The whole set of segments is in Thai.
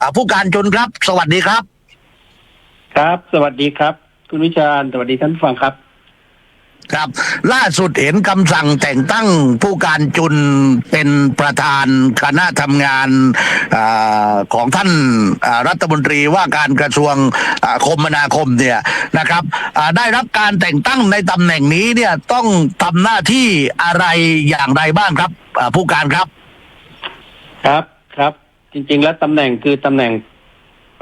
อ่าผู้การจุนครับ สวัสดีครับ ครับ สวัสดีครับ คุณวิชาญสวัสดีท่านผู้ฟังครับ ครับ ล่าสุดเห็นคำสั่งแต่งตั้งผู้การจุนเป็นประธานคณะทำงานอาของท่านอ่ารัฐมนตรีว่าการกระทรวงอ่าคมนาคมเนี่ยนะครับอ่าได้รับการแต่งตั้งในตำแหน่งนี้เนี่ยต้องทำหน้าที่อะไรอย่างไรบ้างครับอ่าผู้การครับ ครับครับ จริง ๆ แล้วตำแหน่งคือตำแหน่ง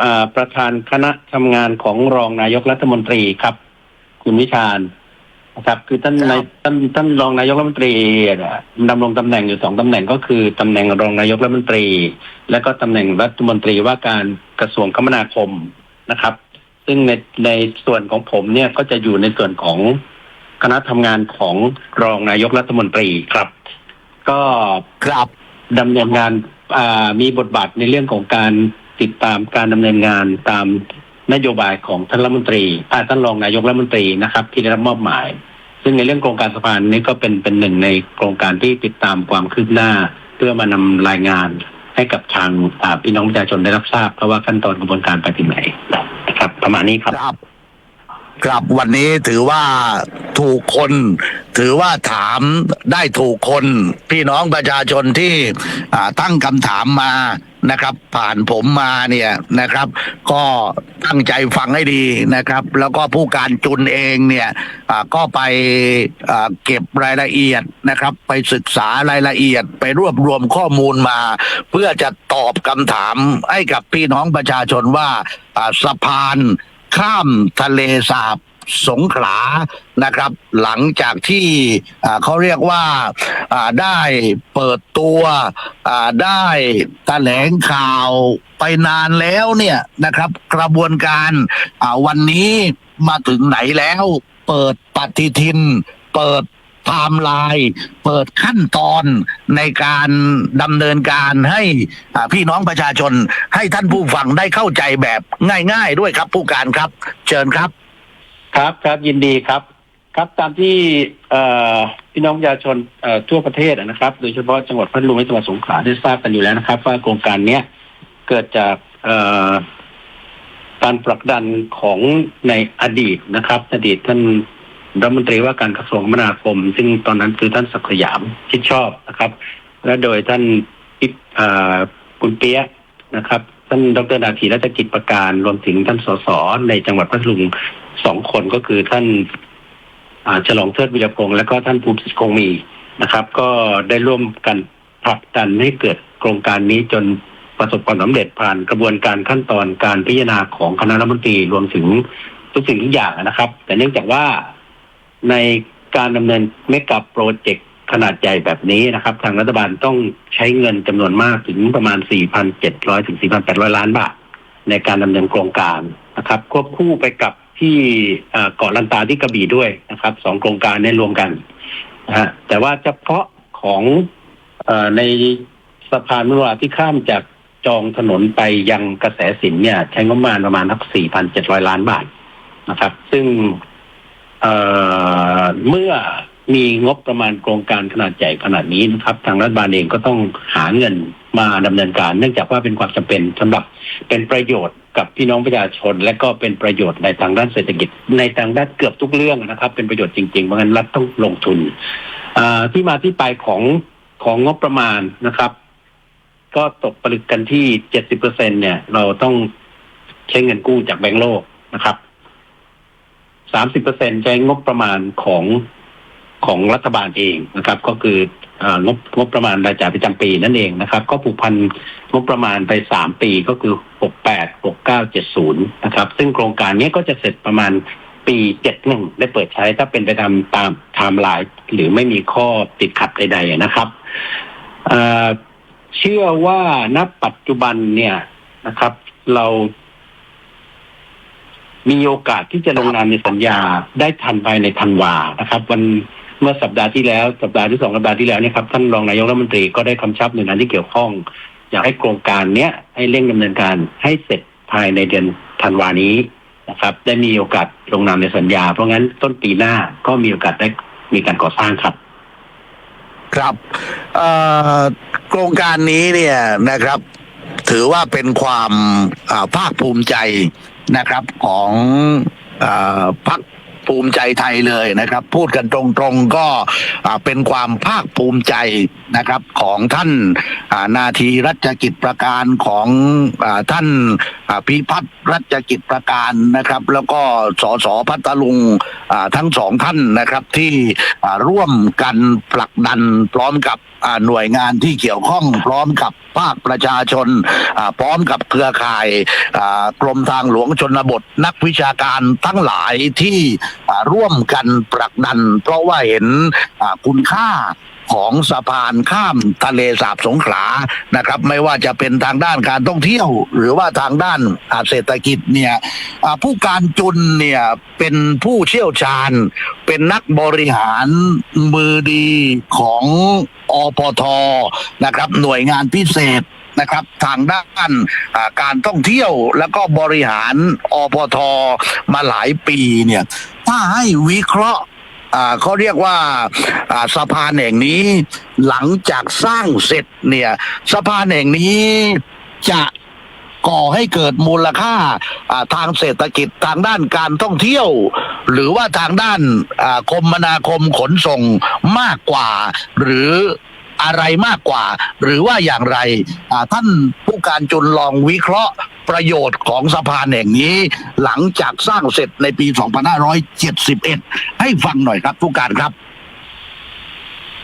อ่าประธานคณะทำงานของรองนายกรัฐมนตรีครับ คุณวิชาญนะครับ คือท่านครับนายท่านท่านรองนายกรัฐมนตรีเนี่ยดำรงตำแหน่งอยู่สองตำแหน่งก็คือตำแหน่งรองนายกรัฐมนตรี และก็ตำแหน่งรัฐมนตรีว่าการกระทรวงคมนาคมนะครับ ซึ่งในในส่วนของผมเนี่ยก็จะอยู่ในส่วนของคณะทำงานของรองนายกรัฐมนตรีครับ ก็ครับดำเนินงานอ่า มีบทบาทในเรื่องของการติดตามการดำเนินงานตามนโยบายของท่านรัฐมนตรีท่านรองนายกรัฐมนตรีนะครับ ที่ได้รับมอบหมาย ซึ่งในเรื่องโครงการสะพานนี้ก็เป็นเป็นหนึ่งในโครงการที่ติดตามความคืบหน้า เพื่อมานำรายงานให้กับทางพี่น้องประชาชนได้รับทราบเพราะว่าขั้นตอนกระบวนการไปถึงไหนนะครับ ประมาณนี้ครับ ครับวันนี้ถือว่าถูกคน ถือว่าถามได้ถูกคน พี่น้องประชาชนที่ตั้งคำถามมานะครับ ผ่านผมมาเนี่ยนะครับ ก็ตั้งใจฟังให้ดีนะครับ แล้วก็ผู้การจุนเองเนี่ยก็ไปเก็บรายละเอียดนะครับ ไปศึกษารายละเอียดไปรวบรวมข้อมูลมา เพื่อจะตอบคำถามให้กับพี่น้องประชาชนว่าสะพาน ข้ามทะเลสาบสงขลานะครับ หลังจากที่เขาเรียกว่าได้เปิดตัวได้แถลงข่าวไปนานแล้วเนี่ยนะครับ กระบวนการวันนี้มาถึงไหนแล้ว เปิดปฏิทิน เปิด ไทม์ไลน์เปิดขั้นตอนในการดำเนินการให้พี่น้องประชาชนให้ท่านผู้ฟังได้เข้าใจแบบง่าย ๆ ด้วยครับผู้การครับ เชิญครับ ครับครับยินดีครับ ครับตามที่พี่น้องประชาชนทั่วประเทศนะครับ โดยเฉพาะจังหวัดพัทลุงและจังหวัดสงขลาได้ทราบกันอยู่แล้วนะครับว่าโครงการเนี้ยเกิดจากการผลักดันของในอดีตนะครับ อดีตท่าน รัฐมนตรีว่าการกระทรวงคมนาคม ซึ่งตอนนั้นคือท่านศักดิ์สยามชิดชอบนะครับ และโดยท่านอิเอ่อคุณเปียนะครับท่านดรนาทีรัชกิจประการรวมถึงท่านสสในจังหวัดพัทลุงสองคนก็คือท่านฉลองเทิดวิรพงศ์และก็ท่านภูมิสิทธิ์คงมีนะครับ ก็ได้ร่วมกันผลักดันให้เกิดโครงการนี้จนประสบความสำเร็จผ่านกระบวนการขั้นตอนการพิจารณาของคณะรัฐมนตรีรวมถึงทุกสิ่งทุกอย่างนะครับ แต่เนื่องจากว่า ในการดำเนินเมกะโปรเจกต์ขนาดใหญ่แบบนี้นะครับ ทางรัฐบาลต้องใช้เงินจำนวนมากถึงประมาณ 4,700 ถึง 4,800 ล้านบาท ในการดำเนินโครงการนะครับควบคู่ไปกับที่เกาะลันตาที่กระบี่ด้วยนะครับสองโครงการเนี้รวมกันนะฮะแต่ว่าเฉพาะของอในสะพานมุรวาที่ข้ามจากจองถนนไปยังกระแสสินเนี่ย ใช้งบประมาณประมาณทัก4,700 ล้านบาทนะครับ ซึ่ง เอ่อเมื่อมีงบประมาณโครงการขนาดใหญ่ขนาดนี้นะครับ ทางรัฐบาลเองก็ต้องหาเงินมาดำเนินการ เนื่องจากว่าเป็นความจำเป็นสำหรับเป็นประโยชน์กับพี่น้องประชาชน และก็เป็นประโยชน์ในทางด้านเศรษฐกิจ ในทางด้านเกือบทุกเรื่องนะครับ เป็นประโยชน์จริงๆเพราะงั้นรัฐต้องลงทุนอ่าที่มาที่ไปของของงบประมาณนะครับ ก็ตกผลึกกันที่เจ็ดสิบเปอร์เซ็นเนี่ย เราต้องใช้เงินกู้จากแบงก์โลกนะครับ สามสิบเปอร์เซ็นใช้งบประมาณของของรัฐบาลเองนะครับ ก็คืองบงบประมาณรายจ่ายประจำปีนั่นเองนะครับ ก็ผูกพันงบประมาณไปสามปีก็คือหกแปดหกเก้าเจ็ดศูนย์นะครับ ซึ่งโครงการนี้ก็จะเสร็จประมาณปีเจ็ดหนึ่งได้เปิดใช้ถ้าเป็นไปตามตามไทม์ไลน์หรือไม่มีข้อติดขัดใดๆนะครับเอ่อเชื่อว่าณปัจจุบันเนี่ยนะครับ เรา มีโอกาสที่จะลงนามในสัญญาได้ทันภายในธันวานะครับ วันเมื่อสัปดาห์ที่แล้วสัปดาห์ที่สองสัปดาห์ที่แล้วเนี่ยครับท่านรองนายกรัฐมนตรีก็ได้คำชับหน่วยงานที่เกี่ยวข้อง อยากให้โครงการเนี้ยให้เร่งดำเนินการให้เสร็จภายในเดือนธันวานี้นะครับ ได้มีโอกาสลงนามในสัญญา เพราะงั้นต้นปีหน้าก็มีโอกาสได้มีการก่อสร้างครับ ครับโครงการนี้เนี่ยนะครับ ถือว่าเป็นความภาคภูมิใจ นะครับของอพรรคภูมิใจไทยเลยนะครับ พูดกันตรงๆก็เป็นความภาคภูมิใจ นะครับของท่านานาทีรัชกิจประการของอท่านาพิพัฒน์รัชกิจประการนะครับ แล้วก็สสพัทลุงทั้งสองท่านนะครับที่ร่วมกันผลักดันพร้อมกับหน่วยงานที่เกี่ยวข้องพร้อมกับภาคประชาชน พร้อมกับเครือข่ายกรมทางหลวงชนบทนักวิชาการทั้งหลายที่ร่วมกันผลักดัน เพราะว่าเห็นคุณค่า ของสะพานข้ามทะเลสาบสงขลานะครับ ไม่ว่าจะเป็นทางด้านการท่องเที่ยว หรือว่าทางด้านเศรษฐกิจเนี่ยผู้การจุนเนี่ยเป็นผู้เชี่ยวชาญ เป็นนักบริหารมือดีของอปทนะครับ หน่วยงานพิเศษนะครับทางด้านการท่องเที่ยวแล้วก็บริหารอปทมาหลายปีเนี่ยถ้าให้วิเคราะห์ เขาเรียกว่าอ่าสะพานแห่งนี้หลังจากสร้างเสร็จเนี่ยสะพานแห่งนี้จะก่อให้เกิดมูลค่าอ่าทางเศรษฐกิจทางด้านการท่องเที่ยว หรือว่าทางด้านอ่าคมนาคมขนส่งมากกว่า หรือ อะไรมากกว่า หรือว่าอย่างไรอ่าท่านผู้การจุลลองวิเคราะห์ประโยชน์ของสะพานแห่งนี้ หลังจากสร้างเสร็จในปี 2571 ให้ฟังหน่อยครับผู้การครับ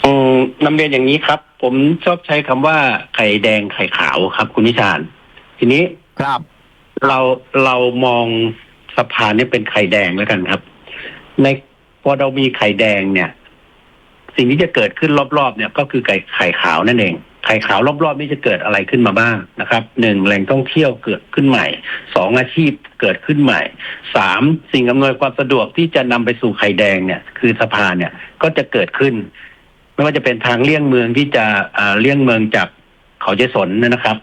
อืมนำเรียนอย่างนี้ครับ ผมชอบใช้คำว่าไข่แดงไข่ขาวครับ คุณนิชาน ทีนี้ครับ เราเรามองสะพานนี้เป็นไข่แดงแล้วกันครับ ในพอเรามีไข่แดงเนี่ย สิ่งที่จะเกิดขึ้นรอบๆเนี่ยก็คือไข่ไข่ขาวนั่นเอง ไข่ขาวรอบๆ นี่จะเกิดอะไรขึ้นมาบ้างนะครับหนึ่งแหล่งท่องเที่ยวเกิดขึ้นใหม่สองอาชีพเกิดขึ้นใหม่สามสิ่งอำนวยความสะดวกที่จะนำไปสู่ไข่แดงเนี่ย คือสะพานเนี่ยก็จะเกิดขึ้น ไม่ว่าจะเป็นทางเลี่ยงเมืองที่จะอ่าเลี่ยงเมืองจากเขาเจสนนะครับ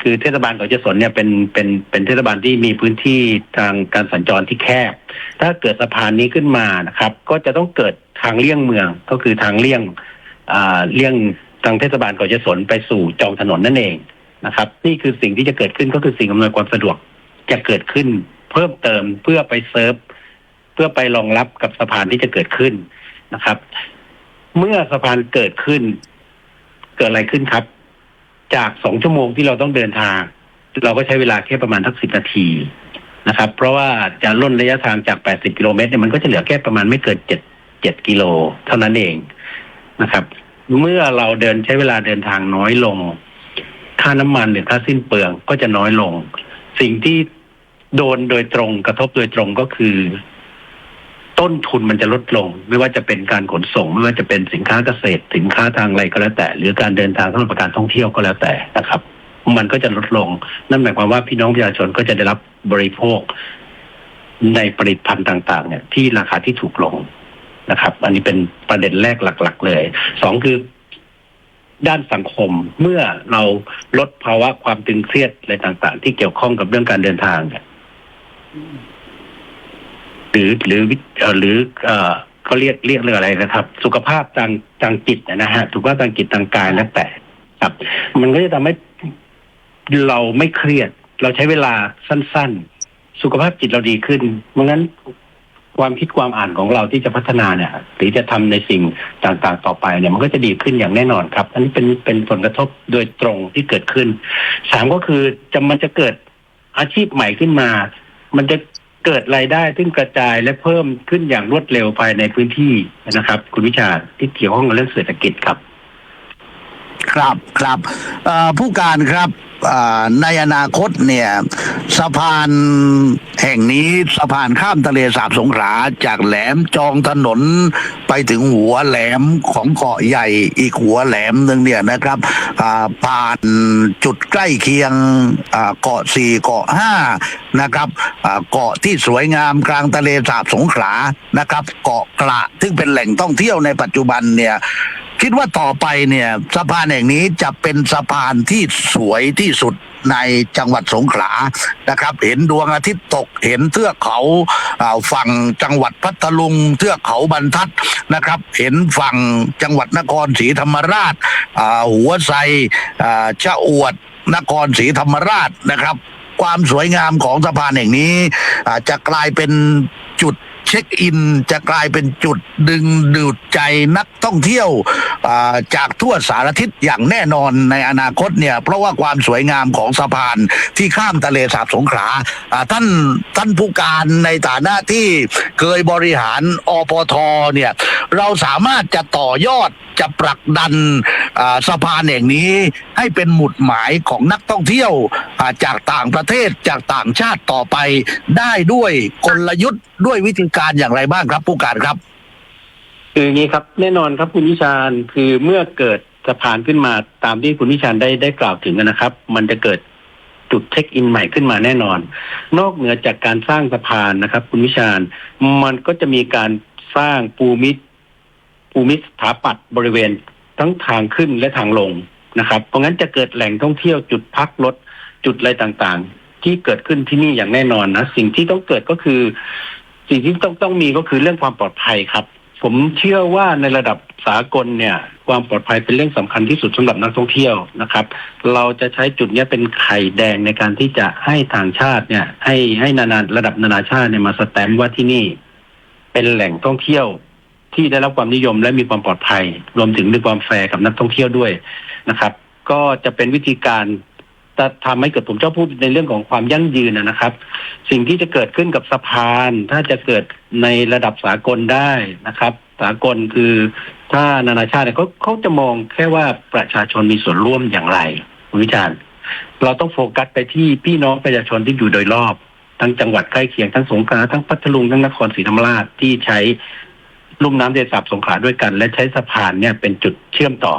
คือเทศบาลเขาเจสนเนี่ยเป็นเป็นเป็นเทศบาลที่มีพื้นที่ทางการสัญจรที่แคบ ถ้าเกิดสะพานนี้ขึ้นมานะครับ ก็จะต้องเกิดทางเลี่ยงเมืองก็คือทางเลี่ยงอ่าเลี่ยงทางเทศบาลเขาเจสนไปสู่จองถนนนั่นเองนะครับ นี่คือสิ่งที่จะเกิดขึ้นก็คือสิ่งอำนวยความสะดวกจะเกิดขึ้น เพิ่มเติมเพื่อไปเซิร์ฟเพื่อไปรองรับกับสะพานที่จะเกิดขึ้นนะครับ เมื่อสะพานเกิดขึ้น เกิดอะไรขึ้นครับ จากสองชั่วโมงที่เราต้องเดินทาง เราก็ใช้เวลาแค่ประมาณทักสิบนาทีนะครับ เพราะว่าจะล่นระยะทางจากแปดสิบกิโลเมตรเนี่ยมันก็จะเหลือแค่ประมาณไม่เกินเจ็ดเจ็ดกิโลเท่านั้นเองนะครับ เมื่อเราเดินใช้เวลาเดินทางน้อยลง ค่าน้ำมันหรือค่าสิ้นเปลืองก็จะน้อยลง สิ่งที่โดนโดยตรงกระทบโดยตรงก็คือ ต้นทุนมันจะลดลง ไม่ว่าจะเป็นการขนส่ง ไม่ว่าจะเป็นสินค้าเกษตร สินค้าทางอะไรก็แล้วแต่ หรือการเดินทางสำหรับการท่องเที่ยวก็แล้วแต่นะครับ มันก็จะลดลง นั่นหมายความว่าพี่น้องประชาชนก็จะได้รับบริโภคในผลิตภัณฑ์ต่าง ๆ เนี่ย ที่ราคาที่ถูกลงนะครับ อันนี้เป็นประเด็นแรกหลัก ๆ เลยสองคือด้านสังคมเมื่อเราลดภาวะความตึงเครียดอะไรต่าง ๆ ที่เกี่ยวข้องกับเรื่องการเดินทางเนี่ย รือหรือวิเอ่อหรือเอ่อเขาเรียกเรียกเรื่องอะไรนะครับ สุขภาพทางทางจิตนะฮะสุขภาพทางจิตทางกายแล้วแต่ครับ มันก็จะทำให้เราไม่เครียด เราใช้เวลาสั้น ๆ สุขภาพจิตเราดีขึ้นเพราะงั้นความคิดความอ่านของเราที่จะพัฒนาเนี่ยหรือจะทำในสิ่งต่างๆ ต่อไปเนี่ย มันก็จะดีขึ้นอย่างแน่นอนครับ อันนี้เป็นเป็นผลกระทบโดยตรงที่เกิดขึ้นสามก็คือจะมันจะเกิดอาชีพใหม่ขึ้นมา มันจะ เกิดรายได้ซึ่งกระจายและเพิ่มขึ้นอย่างรวดเร็วภายในพื้นที่นะครับ คุณวิชาที่เกี่ยวข้องกับเรื่องเศรษฐกิจครับ ครับครับผู้การครับในอนาคตเนี่ยสะพานแห่งนี้สะพานข้ามทะเลสาบสงขลาจากแหลมจองถนนไปถึงหัวแหลมของเกาะใหญ่อีกหัวแหลมหนึ่งเนี่ยนะครับผ่านจุดใกล้เคียงเกาะสี่เกาะห้านะครับเกาะที่สวยงามกลางทะเลสาบสงขลานะครับ เกาะกระซึ่งเป็นแหล่งท่องเที่ยวในปัจจุบันเนี่ย คิดว่าต่อไปเนี่ยสะพานแห่งนี้จะเป็นสะพานที่สวยที่สุดในจังหวัดสงขลานะครับ เห็นดวงอาทิตย์ตกเห็นเทือกเขาฝั่งจังหวัดพัทลุงเทือกเขาบรรทัดนะครับ เห็นฝั่งจังหวัดนครศรีธรรมราชหัวไซชะอวดนครศรีธรรมราชนะครับ ความสวยงามของสะพานแห่งนี้อาจจะกลายเป็นจุด เช็คอินจะกลายเป็นจุดดึงดูดใจนักท่องเที่ยวจากทั่วสารทิศอย่างแน่นอนในอนาคตเนี่ย เพราะว่าความสวยงามของสะพานที่ข้ามทะเลสาบสงขลาท่านท่านผู้การในฐานะที่เคยบริหารอปทเนี่ย เราสามารถจะต่อยอดจะผลักดันสะพานแห่งนี้ให้เป็นหมุดหมายของนักท่องเที่ยวจากต่างประเทศจากต่างชาติต่อไปได้ด้วยกลยุทธ์ด้วยวิธีการอย่างไรบ้างครับผู้การครับคืออย่างนี้ครับแน่นอนครับคุณวิชาญคือเมื่อเกิดสะพานขึ้นมาตามที่คุณวิชาญได้ได้กล่าวถึงนะครับ มันจะเกิดจุดเช็คอินใหม่ขึ้นมาแน่นอน นอกเหนือจากการสร้างสะพานนะครับ คุณวิชาญมันก็จะมีการสร้างภูมิ ภูมิสถาปัตย์บริเวณทั้งทางขึ้นและทางลงนะครับ เพราะงั้นจะเกิดแหล่งท่องเที่ยวจุดพักรถจุดอะไรต่างๆ ที่เกิดขึ้นที่นี่อย่างแน่นอนนะสิ่งที่ต้องเกิดก็คือ สิ่งที่ต้องต้องมีก็คือเรื่องความปลอดภัยครับ ผมเชื่อว่าในระดับสากลเนี่ย ความปลอดภัยเป็นเรื่องสำคัญที่สุดสำหรับนักท่องเที่ยวนะครับ เราจะใช้จุดนี้เป็นไข่แดงในการที่จะให้ต่างชาติเนี่ย ให้ให้นานาระดับนานาชาติเนี่ยมาสแตมป์ว่าที่นี่ เป็นแหล่งท่องเที่ยว ที่ได้รับความนิยมและมีความปลอดภัย รวมถึงมีความแฟร์กับนักท่องเที่ยวด้วยนะครับ ก็จะเป็นวิธีการจะทำให้เกิดผมชอบพูดในเรื่องของความยั่งยืนนะครับ สิ่งที่จะเกิดขึ้นกับสะพาน ถ้าจะเกิดในระดับสากลได้นะครับ สากลคือถ้านานาชาติเนี่ยเขาเขาจะมองแค่ว่าประชาชนมีส่วนร่วมอย่างไรคุณวิจารณ์เราต้องโฟกัสไปที่พี่น้องประชาชนที่อยู่โดยรอบ ทั้งจังหวัดใกล้เคียงทั้งสงขลาทั้งพัทลุงทั้งนครศรีธรรมราชที่ใช้ ลุ่มน้ำเดสับสงขลาด้วยกัน และใช้สะพานเนี่ยเป็นจุดเชื่อมต่อ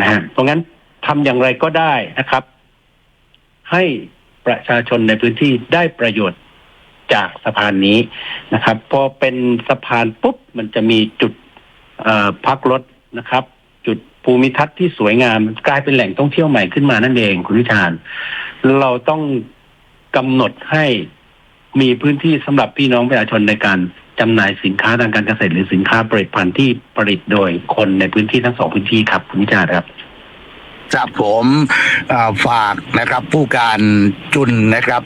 นะฮะเพราะงั้นทำอย่างไรก็ได้นะครับ ให้ประชาชนในพื้นที่ได้ประโยชน์จากสะพานนี้นะครับ พอเป็นสะพานปุ๊บมันจะมีจุดพักรถนะครับ จุดภูมิทัศน์ที่สวยงามกลายเป็นแหล่งท่องเที่ยวใหม่ขึ้นมานั่นเองคุณวิชาญเราต้องกำหนดให้มีพื้นที่สำหรับพี่น้องประชาชนในการ จำหน่ายสินค้าทางการเกษตรหรือสินค้าผลิตภัณฑ์ที่ผลิตโดยคนในพื้นที่ทั้งสองพื้นที่ครับคุณวิชาครับครับผมฝากนะครับผู้การจุนนะครับ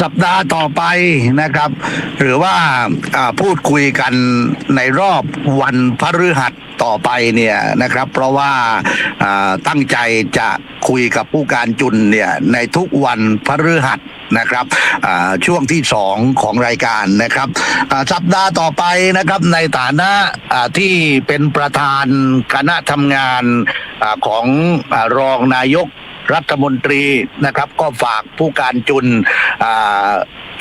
สัปดาห์ต่อไปนะครับ หรือว่าพูดคุยกันในรอบวันพฤหัส ต่อไปเนี่ยนะครับ เพราะว่าตั้งใจจะคุยกับผู้การจุนเนี่ยในทุกวันพฤหัสนะครับช่วงที่สองของรายการนะครับสัปดาห์ต่อไปนะครับในฐานะที่เป็นประธานคณะทำงานอของอรองนายกรัฐมนตรีนะครับ ก็ฝากผู้การจุน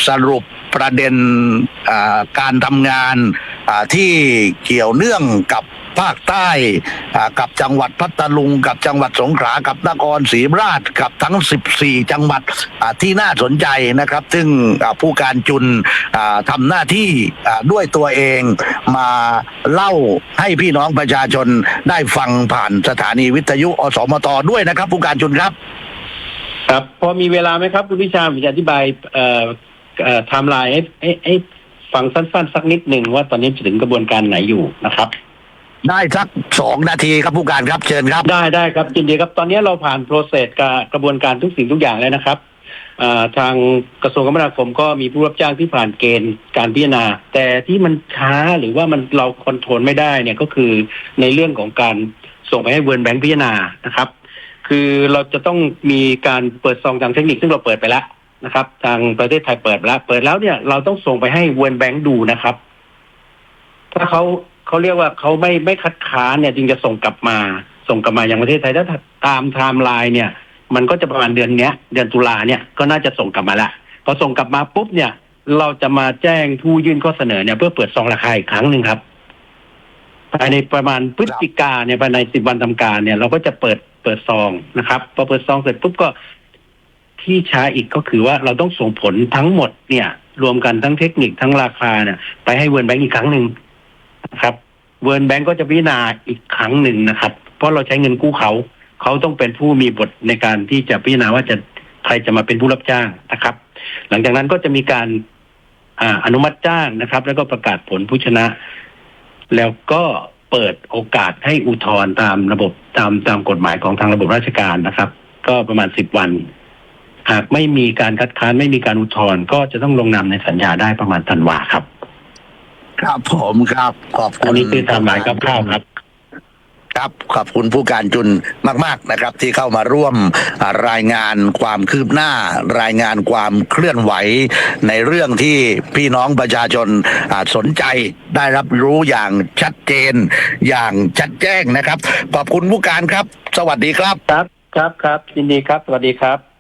สรุป ประเด็นการทำงานที่เกี่ยวเนื่องกับภาคใต้กับจังหวัดพัทลุง กับจังหวัดสงขลากับนครศรีรรมราชกับทั้ง 14 จังหวัดที่น่าสนใจนะครับ ซึ่งผู้การจุนอ่าทำหน้าที่ด้วยตัวเองมาเล่าให้พี่น้องประชาชนได้ฟังผ่านสถานีวิทยุอสมตด้วยนะครับ ผู้การจุนครับ ครับ พอมีเวลาไหมครับ คุณวิชาผมจะอธิบายเไทม์ไลน์ให้ให้ให้ฟังสั้น ๆ สักนิดหนึ่งว่าตอนนี้ถึงกระบวนการไหนอยู่นะครับ ได้สักสองนาทีครับผู้การครับเชิญครับ ได้ได้ครับยินดีครับตอนนี้เราผ่านโปรเซสกับกระบวนการทุกสิ่งทุกอย่างแล้วนะครับอ่าทางกระทรวงคมนาคมก็มีผู้รับจ้างที่ผ่านเกณฑ์การพิจารณา แต่ที่มันช้าหรือว่ามันเราคอนโทรลไม่ได้เนี่ยก็คือในเรื่องของการส่งไปให้เวิร์นแบงค์พิจารณานะครับ คือเราจะต้องมีการเปิดซองทางเทคนิคซึ่งเราเปิดไปแล้ว นะครับ ทางประเทศไทยเปิดแล้ว เปิดแล้วเนี่ยเราต้องส่งไปให้เวิร์นแบงค์ดูนะครับ ถ้าเขาเขาเรียกว่าเขาไม่ไม่คัดค้านเนี่ยจึงจะส่งกลับมา ส่งกลับมายังประเทศไทยถ้าตามไทม์ไลน์เนี่ย มันก็จะประมาณเดือนเนี้ย เดือนตุลาเนี่ยก็น่าจะส่งกลับมาละพอส่งกลับมาปุ๊บเนี่ย เราจะมาแจ้งผู้ยื่นข้อเสนอเนี่ย เพื่อเปิดซองราคาอีกครั้งหนึ่งครับภายในประมาณพฤศจิกาเนี่ยภายในสิบวันทำการเนี่ยเราก็จะเปิดเปิดซองนะครับพอเปิดซองเสร็จปุ๊บก็ ที่ช้าอีกก็คือว่าเราต้องส่งผลทั้งหมดเนี่ย รวมกันทั้งเทคนิคทั้งราคาเนี่ยไปให้เวิร์นแบงก์อีกครั้งหนึ่งนะครับเวิร์นแบงก์ก็จะพิจารณาอีกครั้งหนึ่งนะครับ เพราะเราใช้เงินกู้เขาเขาต้องเป็นผู้มีบทในการที่จะพิจารณาว่าจะใครจะมาเป็นผู้รับจ้างนะครับ หลังจากนั้นก็จะมีการอ่าอนุมัติจ้างนะครับ แล้วก็ประกาศผลผู้ชนะ แล้วก็เปิดโอกาสให้อุทธรณ์ตามระบบตามตามกฎหมายของทางระบบราชการนะครับ ก็ประมาณสิบวัน หากไม่มีการคัดค้านไม่มีการอุทธรณ์ก็จะต้องลงนามในสัญญาได้ประมาณธันวาครับ ครับผมครับ ขอบอัคุนณนี้คือไทม์ไลน์คร่าวๆครับ ครับ ขอบคุณผู้การจุนมาก ๆนะครับ ที่เข้ามาร่วมอ่ารายงานความคืบหน้า รายงานความเคลื่อนไหว ในเรื่องที่พี่น้องประชาชนอ่าสนใจได้รับรู้อย่างชัดเจน อย่างชัดแจ้งนะครับ ขอบคุณผู้การครับ สวัสดีครับ ครับครับครับยินดีครับ สวัสดีครับ